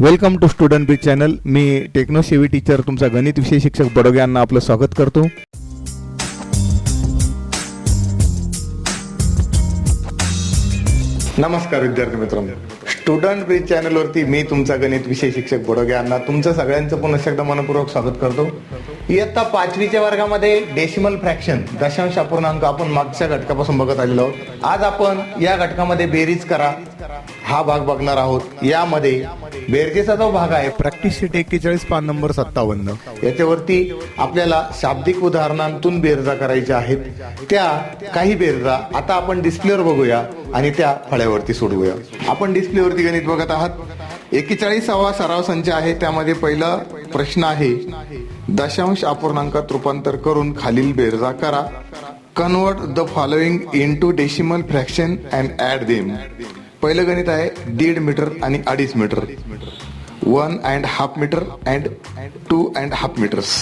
Welcome to student bridge channel me techno savvy teacher तुमचा गणित विषय शिक्षक बडोगे यांना आपलं स्वागत करतो. नमस्कार विद्यार्थी मित्रांनो. स्टुडंट ब्रिज चॅनलवरती मी तुमचा गणित विषय शिक्षक बडोगे यांना तुमचं सगळ्यांचं पुन्हा एकदा मनपूर्वक स्वागत करतो. इयत्ता पाचवीच्या वर्गामध्ये डेसिमल फ्रॅक्शन दशांश अपूर्णांक आपण मागच्या घटकापासून बघत आलेलो आहोत. आज आपण या घटकामध्ये बेरीज करा. हा भाग बघणार आहोत. यामध्ये बेरजेचा जो भाग आहे प्रॅक्टिस शीट एक्केचाळीस पान नंबर सत्तावन्न याच्यावरती आपल्याला शाब्दिक उदाहरणांतून बेरजा करायच्या आहेत. त्या काही बेरजा आता आपण डिस्प्लेवर बघूया. आणि त्या फळ्यावरती सोडवूया आपण डिस्प्लेवरती गणित बघत आहात. एकेचाळीसावा सराव संच आहे. त्यामध्ये पहिला प्रश्न आहे दशांश अपूर्णांकात रूपांतर करून खालील बेरजा करा. Convert the following into decimal fraction and add them पहिलं गणित आहे दीड मीटर आणि अडीच metre. One and half metre and two and half metres.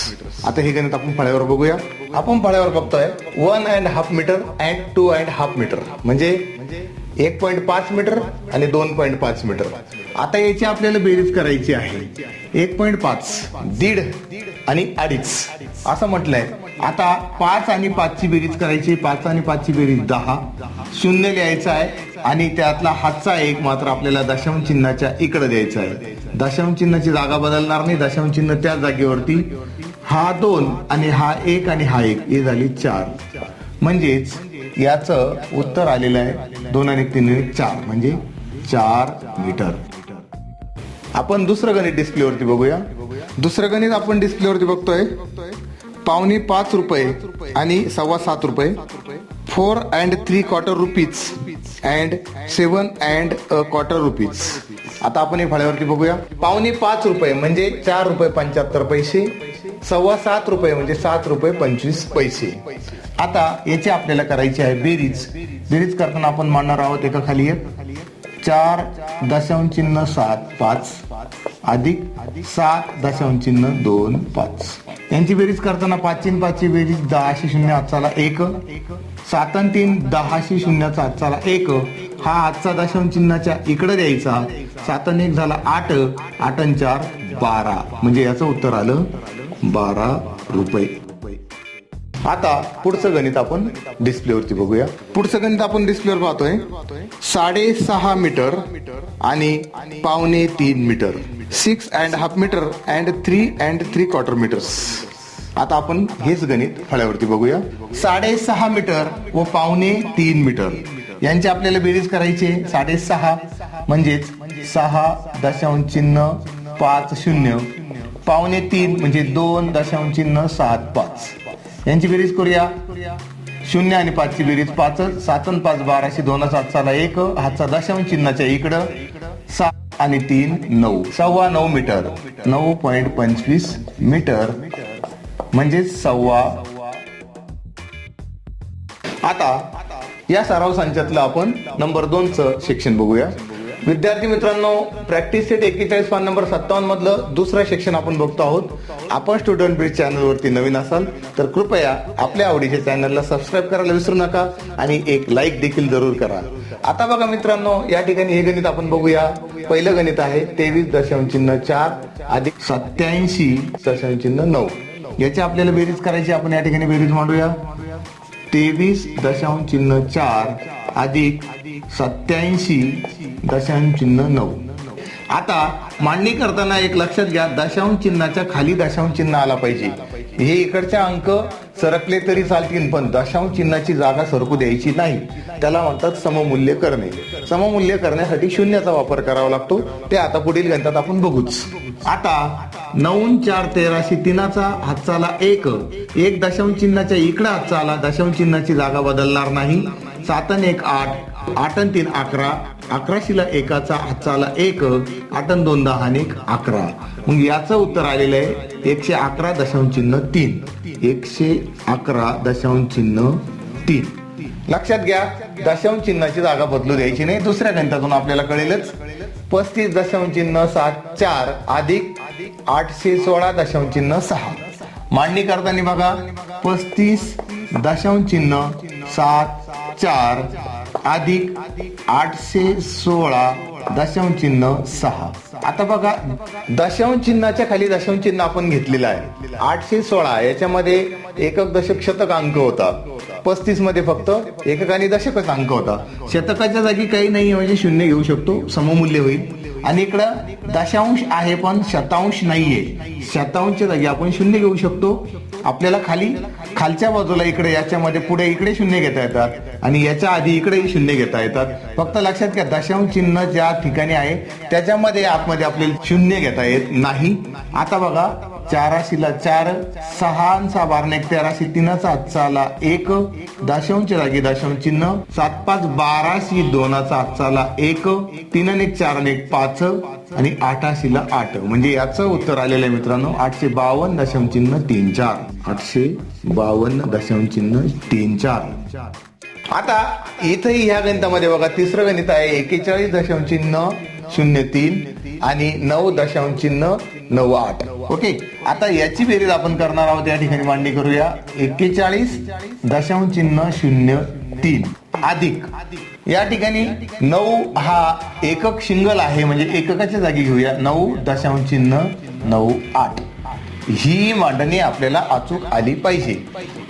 आता हे गणित आपण फळ्यावर बघूया. आपण पाळ्यावर बघतोय one and half metre and two and half metre म्हणजे एक पॉईंट पाच मीटर आणि दोन पॉईंट पाच मीटर आता याची आपल्याला बेरीज करायची आहे. एक पॉईंट पाच दीड आणि अडीच. असं म्हटलंय. आता पाच आणि पाचची बेरीज करायची पाच आणि पाचची बेरीज दहा. शून्य लिहायचं आहे आणि त्यातला हातचा एक मात्र आपल्याला दशम चिन्हाच्या इकडे द्यायचा आहे. दशम चिन्हाची जागा बदलणार नाही दशम चिन्ह त्या जागेवरती हा दोन आणि हा एक आणि हा एक हे झाली चार. म्हणजेच याचं उत्तर आलेलं आहे दोन आणि तीन आणि चार म्हणजे चार मीटर. आपण दुसरं गणित डिस्प्लेवरती बघूया. दुसरं गणित आपण डिस्प्लेवरती बघतोय. पावणे पाच रुपये आणि सव्वा सात रुपये. Four and three quarter rupees and seven and quarter rupees आता आपण हे फळ्यावरती बघूया. पावणे पाच रुपये म्हणजे चार रुपये पंच्याहत्तर पैसे. सव्वा सात रुपये म्हणजे सात रुपये पंचवीस पैसे. आता याची आपल्याला करायची आहे बेरीज. बेरीज करताना आपण मांडणार आहोत एका खाली चार दशांश चिन्ह सात पाच. अधिक सात दशांश चिन्ह दोन पाच. यांची बेरीज करताना पाच पाचची बेरीज दहाशे शून्य आजचाला एक. सात आणि तीन दहाशे शून्याचा आजचाला एक. हा आजचा दशांश चिन्हाच्या इकडे द्यायचा. सात आणि एक झाला आठ. आठ आणि चार बारा. म्हणजे याचं उत्तर आलं. बारा रुपये. आता पुढचं गणित आपण डिस्प्लेवरती बघूया. पुढचं गणित आपण डिस्प्लेवर पाहतोय. साडेसहा मीटर आणि पावणे तीन metre. Six and half metre and three and three quarter metres आता आपण हेच गणित फळ्यावरती बघूया. साडेसहा मीटर व पावणे तीन मीटर. यांची आपल्याला बेरीज करायची. साडेसहा म्हणजेच सहा दशांश चिन्ह पाच शून्य. पावणे तीन म्हणजे दोन दशांश चिन्ह सात पाच. यांची बेरीज करूया. शून्य आणि पाचची बेरीज पाच सात आणि पाच बाराशे दोन सात साला एक हातचा दशांश चिन्हाच्या इकडं सात आणि तीन नऊ. सव्वा नऊ मीटर. नऊ पॉईंट पंचवीस मीटर. म्हणजे सव्वा आता या सराव संचातलं आपण नंबर दोनचं शिक्षण बघूया. विद्यार्थी मित्रांनो प्रॅक्टिस सेट एकेचाळीस पान नंबर सत्तावन्न मधलं दुसरं सेक्शन आपण बघतो आहोत. आपण स्टुडंट ब्रिज चॅनलवरती नवीन असाल तर कृपया आपल्या आवडीच्या चॅनलला सबस्क्राईब करायला विसरू नका आणि एक लाईक देखील जरूर करा. आता बघा मित्रांनो या ठिकाणी हे गणित आपण बघूया. पहिलं गणित आहे तेवीस दशांश चिन्ह चार अधिक सत्याऐंशी दशांश चिन्ह नऊ. याची आपल्याला बेरीज करायची आपण या ठिकाणी बेरीज मांडूया. तेवीस दशांश चिन्ह चार अधिक सत्याऐंशी दशांश चिन्ह नऊ. आता मांडणी करताना एक लक्षात घ्या दशांश चिन्हाच्या खाली दशांश चिन्ह आला पाहिजे. हे इकडचे अंक सरकले तरी चालतील पण दशांश चिन्हाची जागा सरकू द्यायची नाही. त्याला म्हणतात सममूल्य करणे. सममूल्य करण्यासाठी शून्याचा वापर करावा लागतो. ते आता पुढील गणितात आपण बघूच. आता नऊ चार तेराशे तीनाचा हातचाला एक. एक दशम चिन्हाच्या इकडे हातचाला दशम चिन्हाची जागा बदलणार नाही. सातन एक आठ आठन तीन अकरा अकराशीला एकाचा हातचाला एक आठन दोन दहा आणि एक अकरा. मग याचं उत्तर आलेलं आहे एकशे अकरा दशम चिन्ह तीन. एकशे अकरा दशम चिन्ह तीन. लक्षात घ्या दशम चिन्हाची जागा बदलू द्यायची नाही. दुसऱ्या गणितातून आपल्याला कळेलच. पस्तीस दशम चिन्ह सात चार अधिक आठशे सोळा दशांश चिन्ह सहा. मांडणी करताना बघा पस्तीस दशांश चिन्ह सात चार अधिक आठशे सोळा दशांश चिन्ह सहा. आता बघा दशांश चिन्हाच्या खाली दशांश चिन्ह आपण घेतलेलं आहे. आठशे सोळा याच्यामध्ये एकक दशक शतक अंक होता. पस्तीसमध्ये फक्त एकक आणि दशकच अंक होता. शतकाच्या जागी काही नाही म्हणजे शून्य घेऊ शकतो सममूल्य होईल. आणि इकडं दशांश आहे पण शतांश नाहीये. शतांशच्या जागी आपण शून्य घेऊ शकतो. आपल्याला खाली खालच्या बाजूला इकडे याच्यामध्ये पुढे इकडे शून्य घेता येतात. आणि याच्या आधी इकडेही शून्य घेता येतात. फक्त लक्षात घ्या दशांश चिन्ह ज्या ठिकाणी आहे त्याच्यामध्ये आतमध्ये आपल्याला शून्य घेता येत नाही. आता बघा चाराशीला चार सहा बारने सहा बारा एक तेराशे तीनाचा आजचा एक दशांश जागी दशांश चिन्ह सात पाच बाराशे दोनाचा आजचा एक तीन आणि एक चार आणि एक पाच आणि आठाशीला आठ. म्हणजे याचं उत्तर आलेलं आहे मित्रांनो आठशे बावन्न दशांश चिन्ह तीन चार. आठशे बावन्न दशांश चिन्ह तीन चार. आता इथंही ह्या गणितामध्ये बघा तिसरं गणित आहे एकेचाळीस दशांश चिन्ह शून्य तीन आणि नऊ दशांश चिन्ह नऊ आठ. ओके आता याची बेरीज आपण करणार आहोत या ठिकाणी मांडणी करूया. एक्केचाळीस दशांश चिन्ह शून्य तीन. अधिक. या ठिकाणी नऊ हा एकक शिंगल आहे म्हणजे एककाच्या जागी घेऊया. नऊ दशांश चिन्ह नऊ आठ. ही मांडणी आपल्याला अचूक आली पाहिजे.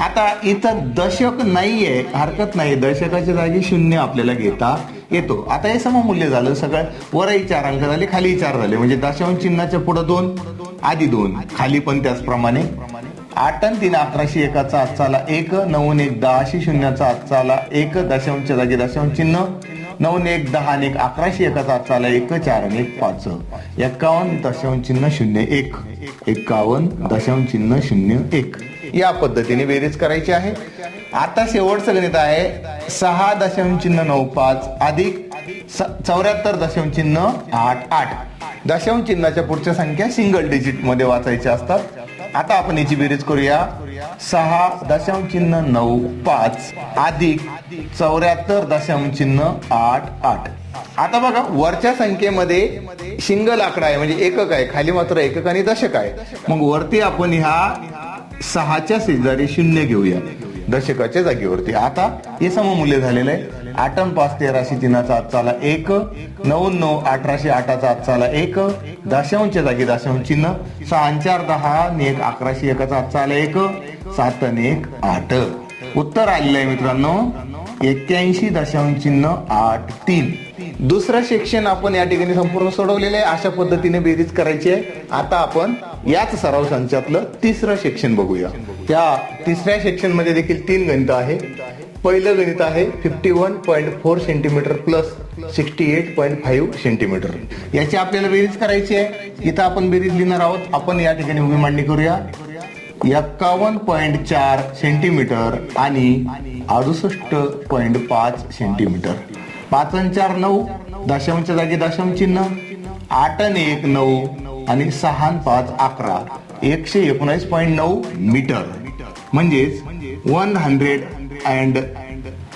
आता इथं दशक नाहीये हरकत नाही दशकाच्या जागी शून्य आपल्याला घेता येतो. आता हे सममूल्य झालं सगळं. वरही चार अंक झाले खाली चार झाले. म्हणजे दशांश चिन्हाच्या पुढे दोन आधी दोन. खाली पण त्याचप्रमाणे. आठ आणि तीन अकराशे एकाचा आजचाला एक नऊन एक दहाशे शून्याचा आजचाला एक. दशांशच्या जागी दशांश चिन्ह. नऊन एक दहा एक अकराशे एकाचा आजचा एक चार एक पाच एकावन्न दशांश चिन्ह शून्य एक. एकावन्न दशांश चिन्ह शून्य एक. या पद्धतीने बेरीज करायची आहे. आता शेवटचं गणित आहे. सहा दशांश चिन्ह नऊ पाच अधिक चौऱ्याहत्तर दशांश चिन्ह आठ आठ. दशांश चिन्हाच्या पुढच्या संख्या सिंगल डिजिटमध्ये वाचायच्या असतात. आता आपण याची बेरीज करूया. सहा दशांश चिन्ह नऊ पाच अधिक चौऱ्याहत्तर दशांश चिन्ह आठ आठ. आता बघा वरच्या संख्येमध्ये सिंगल आकडा आहे म्हणजे एकक आहे. खाली मात्र एकक आणि दशक आहे. मग वरती आपण ह्या सहाच्या शेजारी शून्य घेऊया. दशकाच्या जागेवरती. आता हे सममूल्य झालेलं आहे. आठ पाच तेराशे तीनाचा आजचाला एक नऊ नऊ अठराशे आठाचा आजचाला एक दशांशच्या जागी दशांश चिन्ह सहा चार दहा आणि एक अकराशे एकाचा आजचाला एक सात आणि एक आठ. उत्तर आलेलं आहे मित्रांनो. एक्क्याऐंशी दशांश चिन्ह आठ तीन. दुसरं सेक्शन आपण या ठिकाणी संपूर्ण सोडवलेलं आहे. अशा पद्धतीने बेरीज करायची आहे. आता आपण याच सराव संचातलं तिसरं सेक्शन बघूया. त्या तिसऱ्या सेक्शनमध्ये देखील तीन गणित आहे. पहिलं गणित आहे fifty one point four centimetre plus sixty eight point five centimetre याची आपल्याला बेरीज करायची आहे. इथं आपण बेरीज लिहिणार आहोत. आपण या ठिकाणी उभी मांडणी करूया. एक्कावन्न पॉईंट चार सेंटीमीटर आणि अडुसष्ट पॉईंट पाच सेंटीमीटर. पाच चार नऊ दशमच्या जागी दशम चिन्ह आठ आणि एक नऊ आणि सहा पाच अकरा. एकशे एकोणीस पॉईंट नऊ मीटर. म्हणजेच one hundred and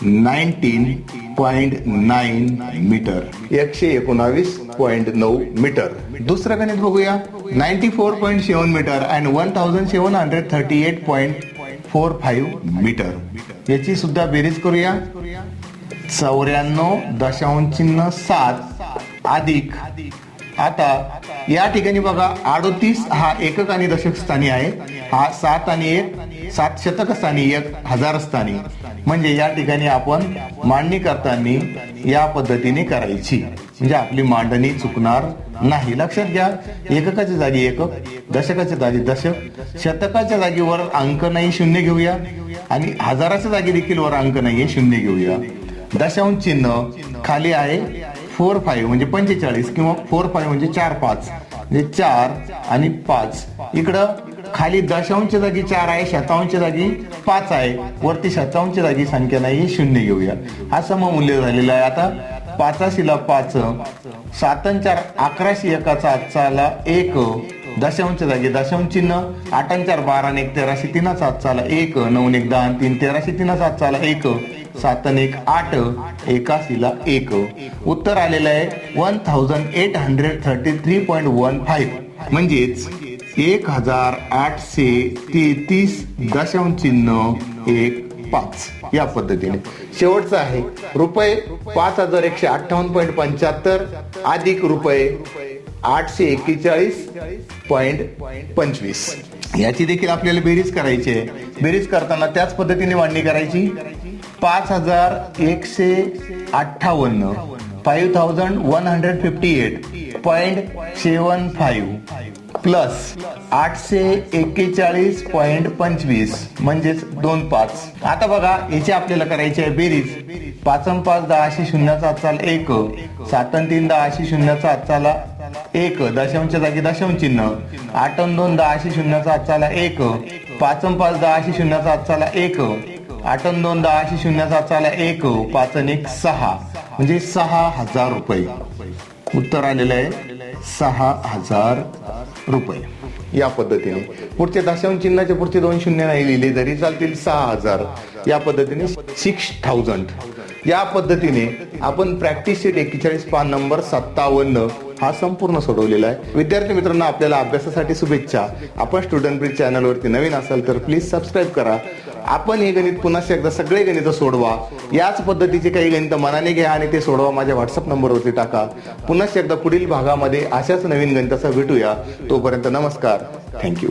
nineteen point nine metre. एकशे एकोणावीस पॉईंट नऊ मीटर. दुसरं गणित बघूया. Ninety four point seven metre and one thousand seven hundred thirty eight point four five metre. याची सुद्धा बेरीज करूया. चौऱ्याण्णव दशांश चिन्ह सात अधिक. आता या ठिकाणी बघा अडोतीस हा एकक आणि दशक स्थानी आहे. हा सात आणि एक सात शतक स्थानी एक हजार स्थानी. म्हणजे या ठिकाणी आपण मांडणी करताना या पद्धतीने करायची. म्हणजे आपली मांडणी चुकणार नाही. लक्षात घ्या एककाच्या जागी एकक दशकाच्या जागी दशक शतकाच्या जागेवर अंक नाही शून्य घेऊया. आणि हजाराच्या जागी देखील वर अंक नाहीये शून्य घेऊया. दशांश चिन्ह खाली आहे फोर फाईव्ह म्हणजे पंचेचाळीस किंवा फोर फाईव्ह म्हणजे चार पाच म्हणजे चार आणि पाच. इकडं खाली दशांशच्या जागी चार आहे शतांशच्या जागी पाच आहे. वरती शतांशच्या जागी संख्या नाही शून्य घेऊया. हा सममूल्य झालेला आहे आता. पाचाशीला पाच सात चार अकराशे एकाचा आजचाला एक दशांश जागी दशांश चिन्ह आठ चार बारा एक तेराशे तीनच आजचाला एक नऊ एक दहा तीन तेराशे तीनच आजचाला एक सात एक आठ एकाशीला एक. उत्तर आलेलं आहे one thousand eight hundred thirty three point one five. म्हणजेच एक हजार आठशे तेहतीस दशांश चिन्ह एक पाच या पद्धतीने. शेवटचं आहे रुपये पाच हजार एकशे अठ्ठावन्न पॉईंट पंच्याहत्तर अधिक रुपये आठशे एक्केचाळीस पॉईंट पंचवीस. याची देखील आपल्याला बेरीज करायची आहे. बेरीज करताना त्याच पद्धतीने मांडणी करायची. पाच हजार एकशे अठ्ठावन्न five thousand one hundred fifty eight point seven five plus आठशे एक्केचाळीस पॉईंट पंचवीस म्हणजेच दोन पाच. आता बघा याची आपल्याला करायची आहे बेरीज. पाचम पाच दहाशे शून्याचा चाल एक. सातन तीन दहाशे शून्याचा आजचाला एक. दशमच्या जागी दशम चिन्ह. आठन दोन दहाशे शून्याचा चाला एक. पाचम पाच दहाशे शून्याचा आजचाला एक. आठन दोन दहाशे शून्याचा चाला एक. पाचन एक सहा. म्हणजे सहा हजार रुपये. उत्तर आलेलं आहे. सहा हजार रुपये. या पद्धतीने. पुढचे दशांश चिन्हाचे पुढचे दोन शून्य नाही लिहिले तरी चालतील सहा हजार. या पद्धतीने सिक्स थाउजंड या पद्धतीने आपण प्रॅक्टिस शीट एक्केचाळीस पान नंबर सत्तावन्न हा संपूर्ण सोडवलेला आहे. विद्यार्थी मित्रांनो आपल्याला अभ्यासासाठी शुभेच्छा. आपण स्टुडंट ब्रिज चॅनलवरती नवीन असाल तर प्लीज सबस्क्राईब करा. आपण हे गणित पुन्हा एकदा सगळे गणित सोडवा. याच पद्धतीचे काही गणित मनाने घ्या आणि ते सोडवा. माझ्या व्हॉट्सअप नंबरवरती टाका. पुन्हा एकदा पुढील भागामध्ये अशाच नवीन गणिताचा भेटूया. तोपर्यंत नमस्कार. थँक्यू